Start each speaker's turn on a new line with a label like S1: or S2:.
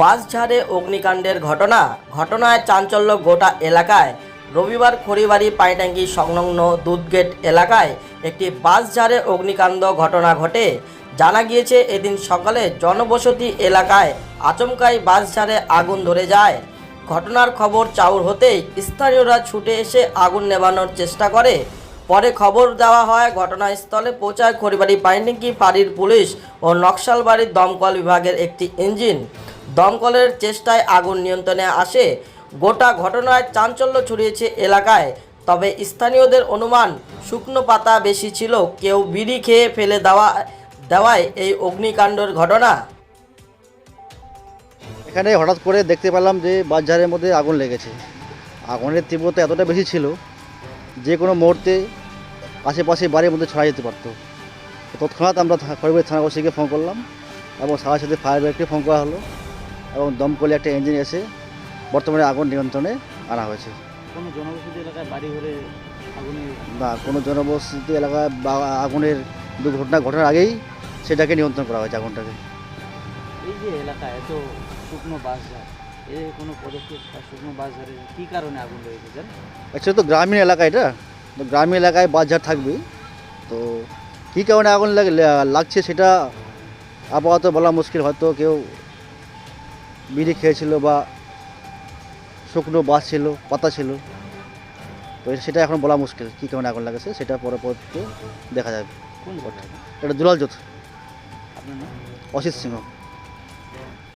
S1: বাসঝাড়ে অগ্নিকাণ্ডের ঘটনা। ঘটনায় চাঞ্চল্য গোটা এলাকায়। রবিবার খড়িবাড়ি পাইটাঙ্গি সংলগ্ন দুধগেট এলাকায় একটি বাসঝাড়ে অগ্নিকাণ্ড ঘটনা ঘটে। জানা গিয়েছে, এদিন সকালে জনবসতি এলাকায় আচমকাই বাসঝাড়ে আগুন ধরে যায়। ঘটনার খবর চাউর হতেই স্থানীয়রা ছুটে এসে আগুন নেভানোর চেষ্টা করে। পরে খবর দেওয়া হয়, ঘটনাস্থলে পৌঁছায় খড়িবাড়ি পাইনিকি ফাঁড়ির পুলিশ ও নকশালবাড়ির দমকল বিভাগের একটি ইঞ্জিন। দমকলের চেষ্টায় আগুন নিয়ন্ত্রণে আসে। গোটা ঘটনায় চাঞ্চল্য ছড়িয়েছে এলাকায়। তবে স্থানীয়দের অনুমান, শুকনো পাতা বেশি ছিল, কেউ বিড়ি খেয়ে ফেলে দেওয়া, দেওয়ায় এই অগ্নিকাণ্ডের ঘটনা।
S2: এখানে হঠাৎ করে দেখতে পেলাম যে বাজারের মধ্যে আগুন লেগেছে। আগুনের তীব্রতা এতটা বেশি ছিল যে কোনো মুহূর্তে আশেপাশে বাড়ির মধ্যে ছড়া যেতে পারতো। তৎক্ষণাৎ আমরা খড়িবাড়ি থানা ওসিকে ফোন করলাম এবং সাথে সাথে ফায়ার ব্রিগেডকে ফোন করা হলো। এবং দমকলে একটা ইঞ্জিন এসে বর্তমানে আগুন নিয়ন্ত্রণে আনা হয়েছে।
S3: কোনো জনবসতি এলাকায় বাড়ি ঘরে আগুনে
S2: বা কোনো জনবসতি এলাকায় বা আগুনের দুর্ঘটনা ঘটার আগেই সেটাকে নিয়ন্ত্রণ করা হয়েছে আগুনটাকে।
S3: এই যে এলাকা এত শুকনো বাস যায় কোনো পদক্ষেপ বা শুকনো বাস ধরে কী কারণে আগুন জান
S2: অ্যাকচুয়ালি তো গ্রামীণ এলাকা এটা তো গ্রামীণ এলাকায় বাজার থাকবে তো কী কারণে আগুন লাগে লাগছে সেটা আপাতত বলা মুশকিল হয়তো কেউ বিড়ি খেয়েছিল বা শুকনো বাস ছিল পাতা ছিল। তো সেটা এখন বলা মুশকিল কী কেমন আগুন লাগেছে সেটা পরবর্তীতে দেখা যাবে।
S3: কোন ঘটনা?
S2: এটা দুলাল জোত অসিত সিংহ।